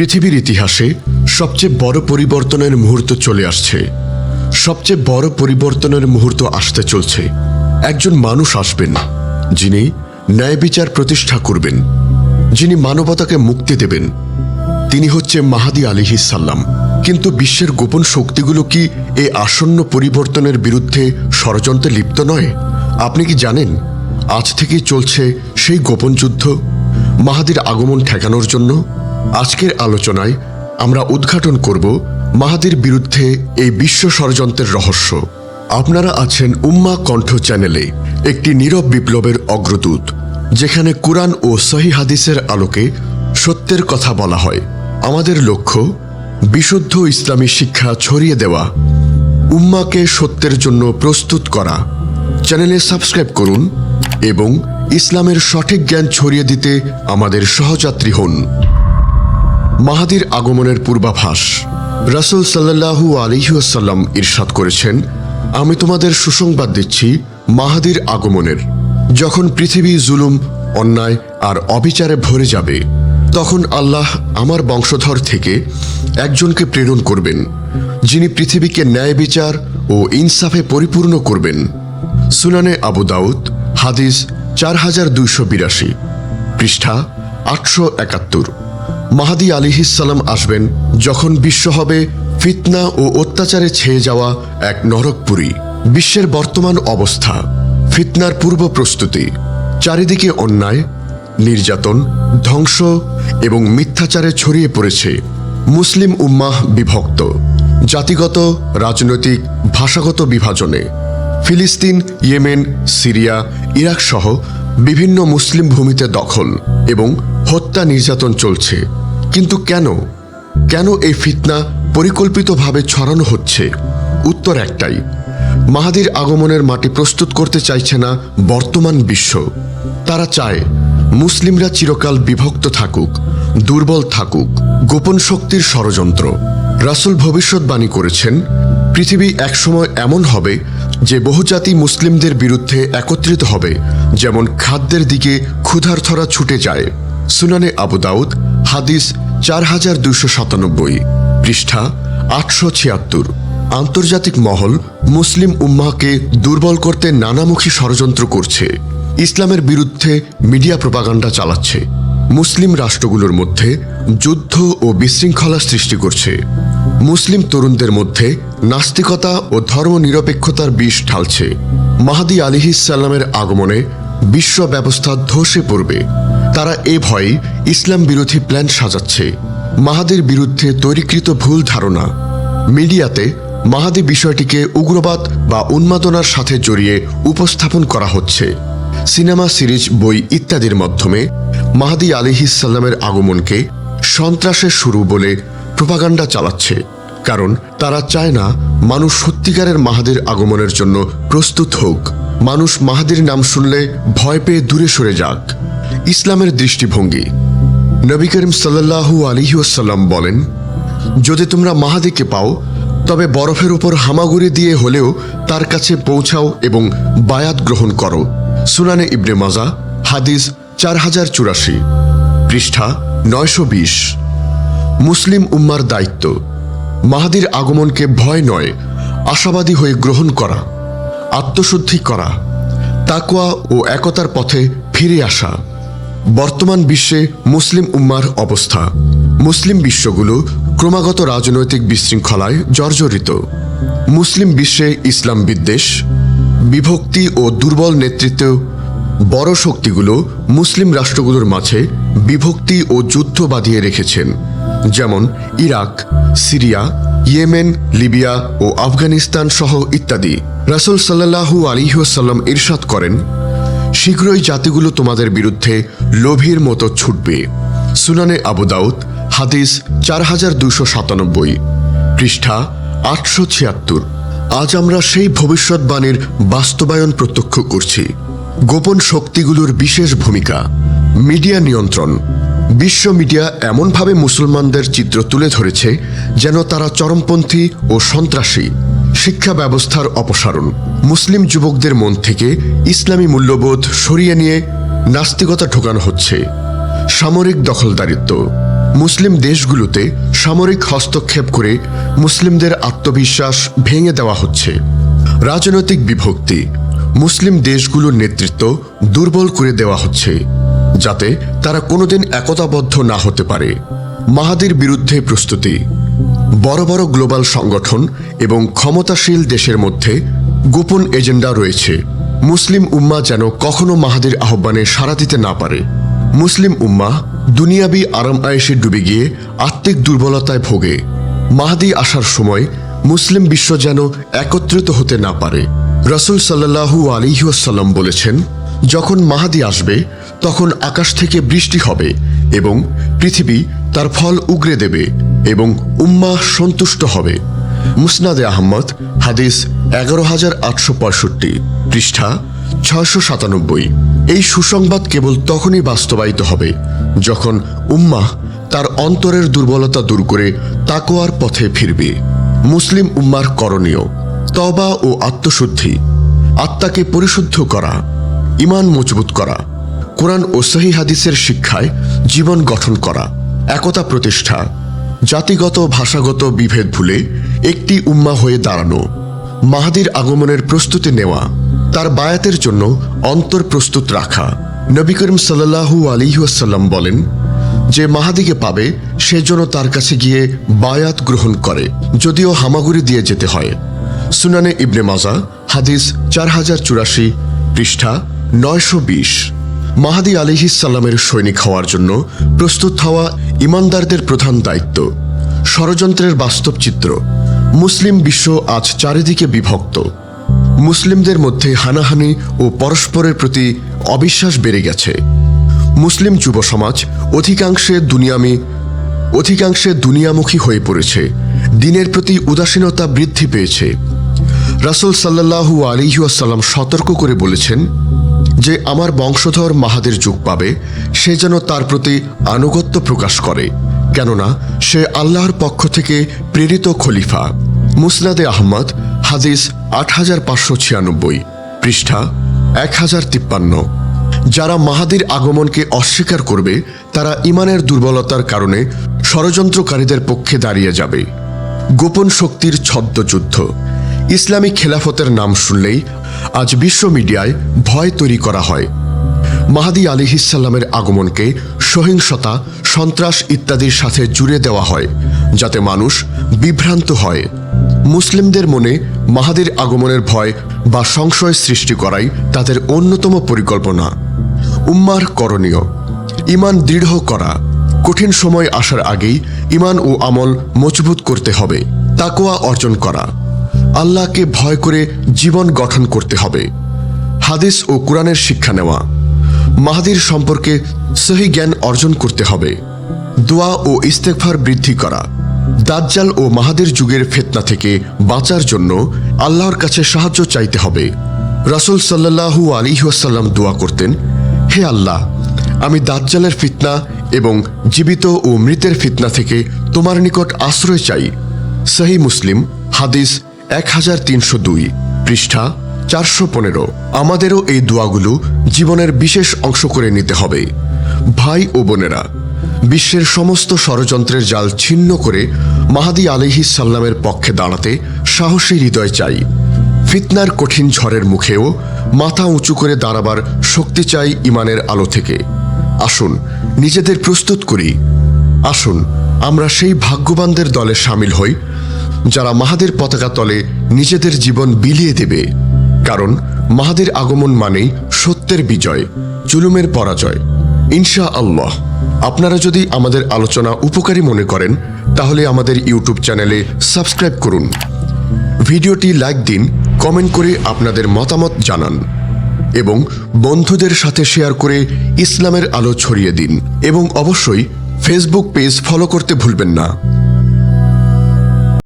পৃথিবীর ইতিহাসে সবচেয়ে বড় পরিবর্তনের মুহূর্ত চলে আসছে। সবচেয়ে বড় পরিবর্তনের মুহূর্ত আসতে চলছে। একজন মানুষ আসবেন, যিনি ন্যায় বিচার প্রতিষ্ঠা করবেন, যিনি মানবতাকে মুক্তি দেবেন। তিনি হচ্ছে মাহাদি আলিহি সাল্লাম। কিন্তু বিশ্বের গোপন শক্তিগুলো কি এই আসন্ন পরিবর্তনের বিরুদ্ধে ষড়যন্ত্রে লিপ্ত নয়? আপনি কি জানেন, আজ থেকেই চলছে সেই গোপন যুদ্ধ, মাহাদির আগমন ঠেকানোর জন্য? আজকের আলোচনায় আমরা উদ্ঘাটন করব মাহাদির বিরুদ্ধে এই বিশ্ব ষড়যন্ত্রের রহস্য। আপনারা আছেন উম্মা কণ্ঠ চ্যানেলে, একটি নীরব বিপ্লবের অগ্রদূত, যেখানে কুরআন ও সহি হাদিসের আলোকে সত্যের কথা বলা হয়। আমাদের লক্ষ্য, বিশুদ্ধ ইসলামী শিক্ষা ছড়িয়ে দেওয়া, উম্মাকে সত্যের জন্য প্রস্তুত করা। চ্যানেলে সাবস্ক্রাইব করুন এবং ইসলামের সঠিক জ্ঞান ছড়িয়ে দিতে আমাদের সহযাত্রী হন। মাহাদির আগমনের পূর্বাভাস। রাসূল সাল্লাল্লাহু আলিহাসাল্লাম ইরশাদ করেছেন, আমি তোমাদের সুসংবাদ দিচ্ছি মাহাদির আগমনের। যখন পৃথিবী জুলুম, অন্যায় আর অবিচারে ভরে যাবে, তখন আল্লাহ আমার বংশধর থেকে একজনকে প্রেরণ করবেন, যিনি পৃথিবীকে ন্যায় বিচার ও ইনসাফে পরিপূর্ণ করবেন। সুনানে আবু দাউদ, হাদিস চার হাজার দুইশো বিরাশি, পৃষ্ঠা আটশো একাত্তর। মাহাদি আলিহিসাল্লাম আসবেন যখন বিশ্ব হবে ফিতনা ও অত্যাচারে ছেয়ে যাওয়া এক নরকপুরী। বিশ্বের বর্তমান অবস্থা, ফিতনার পূর্ব প্রস্তুতি, চারিদিকে অন্যায়, নির্যাতন, ধ্বংস এবং মিথ্যাচারে ছড়িয়ে পড়েছে মুসলিম উম্মাহ বিভক্ত, জাতিগত, রাজনৈতিক, ভাষাগত বিভাজনে। ফিলিস্তিন, ইয়েমেন, সিরিয়া ইরাক সহ বিভিন্ন মুসলিম ভূমিতে দখল এবং হত্যা নির্যাতন চলছে। কিন্তু কেন? কেন এই ফিতনা পরিকল্পিতভাবে ছড়ানো হচ্ছে? উত্তর একটাই। মাহাদির আগমনের মাটি প্রস্তুত করতে চাইছে না বর্তমান বিশ্ব। তারা চায় মুসলিমরা চিরকাল বিভক্ত থাকুক, দুর্বল থাকুক, গোপন শক্তির ষড়যন্ত্র। রাসুল ভবিষ্যৎবাণী করেছেন, পৃথিবী একসময় এমন হবে যে বহুজাতি মুসলিমদের বিরুদ্ধে একত্রিত হবে, যেমন খাদ্যের দিকে ক্ষুধার্থরা ছুটে যায়। সুনানে আবু দাউদ হাদিস চার হাজার দুশো সাতানব্বই, পৃষ্ঠা আটশো ছিয়াত্তর। আন্তর্জাতিক মহল মুসলিম উম্মাকে দুর্বল করতে নানামুখী ষড়যন্ত্র করছে। ইসলামের বিরুদ্ধে মিডিয়া প্রপাগান্ডা চালাচ্ছে। মুসলিম রাষ্ট্রগুলোর মধ্যে যুদ্ধ ও বিশৃঙ্খলা সৃষ্টি করছে। মুসলিম তরুণদের মধ্যে নাস্তিকতা ও ধর্মনিরপেক্ষতার বিষ ঢালছে। মাহাদি আলিহিসাল্লামের আগমনে বিশ্ব ব্যবস্থা ধসে পড়বে। তারা এ ভয়ে ইসলাম বিরোধী প্ল্যান সাজাচ্ছে। মাহাদির বিরুদ্ধে তৈরিকৃত ভুল ধারণা। মিডিয়াতে মাহাদি বিষয়টিকে উগ্রবাদ বা উন্মাদনার সাথে জড়িয়ে উপস্থাপন করা হচ্ছে। সিনেমা, সিরিজ, বই ইত্যাদির মাধ্যমে মাহাদি আলিহিসাল্লামের আগমনকে সন্ত্রাসের শুরু বলে প্রোপাগান্ডা চালাচ্ছে। কারণ তারা চায় না মানুষ সত্যিকারের মাহাদির আগমনের জন্য প্রস্তুত হোক। মানুষ মাহাদির নাম শুনলে ভয় পেয়ে দূরে সরে যাক। ইসলামের দৃষ্টিভঙ্গি। নবী করিম সাল্লাহু আলিহাসাল্লাম বলেন, যদি তোমরা মাহাদিকে পাও, তবে বরফের উপর হামাগুড়ি দিয়ে হলেও তার কাছে পৌঁছাও এবং বায়াত গ্রহণ করো। সুনানে ইবনে মাজা, হাদিস চার হাজার চুরাশি, পৃষ্ঠা নয়শো বিশ। মুসলিম উম্মার দায়িত্ব, মাহাদির আগমনকে ভয় নয়, আশাবাদী হয়ে গ্রহণ করা, আত্মশুদ্ধি করা, তাকওয়া ও একতার পথে ফিরে আসা। বর্তমান বিশ্বে মুসলিম উম্মার অবস্থা। মুসলিম বিশ্বগুলো ক্রমাগত রাজনৈতিক বিশৃঙ্খলায় জর্জরিত। মুসলিম বিশ্বে ইসলাম বিদ্বেষ, বিভক্তি ও দুর্বল নেতৃত্ব বড় শক্তিগুলো মুসলিম রাষ্ট্রগুলোর মাঝে বিভক্তি ও যুদ্ধ বাঁধিয়ে রেখেছেন। যেমন ইরাক, সিরিয়া, ইয়েমেন, লিবিয়া ও আফগানিস্তান সহ ইত্যাদি। রাসুল সাল্লাহু আলিহাসাল্লাম ইরশাদ করেন শীঘ্রই জাতিগুলো তোমাদের বিরুদ্ধে লোভীর মতো ছুটবে। সুনানে আবু দাউদ, হাদিস চার হাজার দুশো সাতানব্বই, পৃষ্ঠা আটশো ছিয়াত্তর। আজ আমরা সেই ভবিষ্যৎবাণীর বাস্তবায়ন প্রত্যক্ষ করছি। গোপন শক্তিগুলোর বিশেষ ভূমিকা, মিডিয়া নিয়ন্ত্রণ। বিশ্ব মিডিয়া এমনভাবে মুসলমানদের চিত্র তুলে ধরেছে যেন তারা চরমপন্থী ও সন্ত্রাসী। শিক্ষা ব্যবস্থার অপসারণ। মুসলিম যুবকদের মন থেকে ইসলামী মূল্যবোধ সরিয়ে নিয়ে নাস্তিকতা ঢোকানো হচ্ছে। সামরিক দখলদারিত্ব। মুসলিম দেশগুলোতে সামরিক হস্তক্ষেপ করে মুসলিমদের আত্মবিশ্বাস ভেঙে দেওয়া হচ্ছে। রাজনৈতিক বিভক্তি। মুসলিম দেশগুলোর নেতৃত্ব দুর্বল করে দেওয়া হচ্ছে, যাতে তারা কোনোদিন একতাবদ্ধ না হতে পারে। মাহাদির বিরুদ্ধে প্রস্তুতি। বড় বড় গ্লোবাল সংগঠন এবং ক্ষমতাশীল দেশের মধ্যে গোপন এজেন্ডা রয়েছে। মুসলিম উম্মা যেন কখনো মাহাদির আহ্বানে সাড়া দিতে না পারে। মুসলিম উম্মা দুনিয়াবি আরাম আয়েসে ডুবে গিয়ে আত্মিক দুর্বলতায় ভোগে। মাহাদি আসার সময় মুসলিম বিশ্ব যেন একত্রিত হতে না পারে। রসুল সাল্লাহু আলিহাসাল্লাম বলেছেন, যখন মাহাদি আসবে, তখন আকাশ থেকে বৃষ্টি হবে এবং পৃথিবী তার ফল উগরে দেবে। এবং উম্মাহ সন্তুষ্ট হবে। মুসনাদে আহমদ, হাদিস এগারো হাজার আটশো পঁয়ষট্টি, পৃষ্ঠা ছয়শো সাতানব্বই। এই সুসংবাদ কেবল তখনই বাস্তবায়িত হবে যখন উম্মাহ তার অন্তরের দুর্বলতা দূর করে তাকোয়ার পথে ফিরবে। মুসলিম উম্মার করণীয় তবা ও আত্মশুদ্ধি, আত্মাকে পরিশুদ্ধ করা ইমান মজবুত করা, কোরআন ও সহি হাদিসের শিক্ষায় জীবন গঠন করা, একতা প্রতিষ্ঠা জাতিগত ভাষাগত বিভেদ ভুলে একটি উম্মা হয়ে দাঁড়ানো, মাহাদির আগমনের প্রস্তুতি নেওয়া, তার বায়াতের জন্য অন্তর প্রস্তুত রাখা। নবী করিম সাল্লাহু আলিহাসাল্লাম বলেন, যে মাহাদিকে পাবে, সে যেন তার কাছে গিয়ে বায়াত গ্রহণ করে। যদিও হামাগুড়ি দিয়ে যেতে হয়। সুনানে ইবনে মাজা, হাদিস চার হাজার চুরাশি পৃষ্ঠা নয়শো বিশ। মাহাদি আলিহিসাল্লামের সৈনিক হওয়ার জন্য প্রস্তুত হওয়া ইমানদারদের প্রধান দায়িত্ব। ষড়যন্ত্রের বাস্তব চিত্র। মুসলিম বিশ্ব আজ চারিদিকে বিভক্ত। মুসলিমদের মধ্যে হানাহানি ও পরস্পরের প্রতি অবিশ্বাস বেড়ে গেছে। মুসলিম যুব সমাজ অধিকাংশে দুনিয়ামি অধিকাংশে দুনিয়ামুখী হয়ে পড়েছে। দিনের প্রতি উদাসীনতা বৃদ্ধি পেয়েছে। রাসুল সাল্লাহু আলিহাসাল্লাম সতর্ক করে বলেছেন যে আমার বংশধর মাহাদের যুগ পাবে, সে যেন তার প্রতি আনুগত্য প্রকাশ করে, কেননা সে আল্লাহর পক্ষ থেকে প্রেরিত খলিফা। মুসনাদে আহমদ, হাদিস আট হাজার পাঁচশো ছিয়ানব্বই, পৃষ্ঠা এক হাজার তিপ্পান্ন। যারা মাহাদির আগমনকে অস্বীকার করবে, তারা ইমানের দুর্বলতার কারণে ষড়যন্ত্রকারীদের পক্ষে দাঁড়িয়ে যাবে। গোপন শক্তির ছদ্মযুদ্ধ। ইসলামী খেলাফতের নাম শুনলেই আজ বিশ্ব মিডিয়ায় ভয় তৈরি করা হয়। মাহাদি আলিহিসাল্লামের আগমনকে সহিংসতা, সন্ত্রাস ইত্যাদির সাথে জুড়ে দেওয়া হয়, যাতে মানুষ বিভ্রান্ত হয়। মুসলিমদের মনে মাহাদির আগমনের ভয় বা সংশয় সৃষ্টি করাই তাদের অন্যতম পরিকল্পনা। উম্মার করণীয় ইমান দৃঢ় করা। কঠিন সময় আসার আগেই ইমান ও আমল মজবুত করতে হবে তাকোয়া অর্জন করা। আল্লাহকে ভয় করে জীবন গঠন করতে হবে। হাদিস ও কোরআনের শিক্ষা নেওয়া। মাহাদির সম্পর্কে সহি জ্ঞান অর্জন করতে হবে। দোয়া ও ইস্তেকফার বৃদ্ধি করা। দাজ্জাল ও মাহাদির যুগের ফেতনা থেকে বাঁচার জন্য আল্লাহর কাছে সাহায্য চাইতে হবে। রাসুল সাল্লাহু আলিহাসাল্লাম দোয়া করতেন, হে আল্লাহ, আমি দাজ্জালের ফিতনা এবং জীবিত ও মৃতের ফিতনা থেকে তোমার নিকট আশ্রয় চাই। সহি মুসলিম, হাদিস এক হাজার তিনশো দুই, পৃষ্ঠা চারশো পনেরো। আমাদেরও এই দোয়াগুলো জীবনের বিশেষ অংশ করে নিতে হবে। ভাই ও বোনেরা, বিশ্বের সমস্ত ষড়যন্ত্রের জাল ছিন্ন করে মাহাদি আলিহি সাল্লামের পক্ষে দাঁড়াতে সাহসী হৃদয় চাই। ফিতনার কঠিন ঝড়ের মুখেও মাথা উঁচু করে দাঁড়াবার শক্তি চাই ইমানের আলো থেকে। আসুন, নিজেদের প্রস্তুত করি। আসুন, আমরা সেই ভাগ্যবানদের দলে সামিল হই যারা মাহাদের পতাকা তলে নিজেদের জীবন বিলিয়ে দেবে। কারণ মাহাদের আগমন মানেই সত্যের বিজয়, জুলুমের পরাজয়। ইনশা আল্লাহ আপনারা যদি আমাদের আলোচনা উপকারী মনে করেন, তাহলে আমাদের ইউটিউব চ্যানেলে সাবস্ক্রাইব করুন। ভিডিওটি লাইক দিন, কমেন্ট করে আপনাদের মতামত জানান। এবং বন্ধুদের সাথে শেয়ার করে ইসলামের আলো ছড়িয়ে দিন। এবং অবশ্যই ফেসবুক পেজ ফলো করতে ভুলবেন না।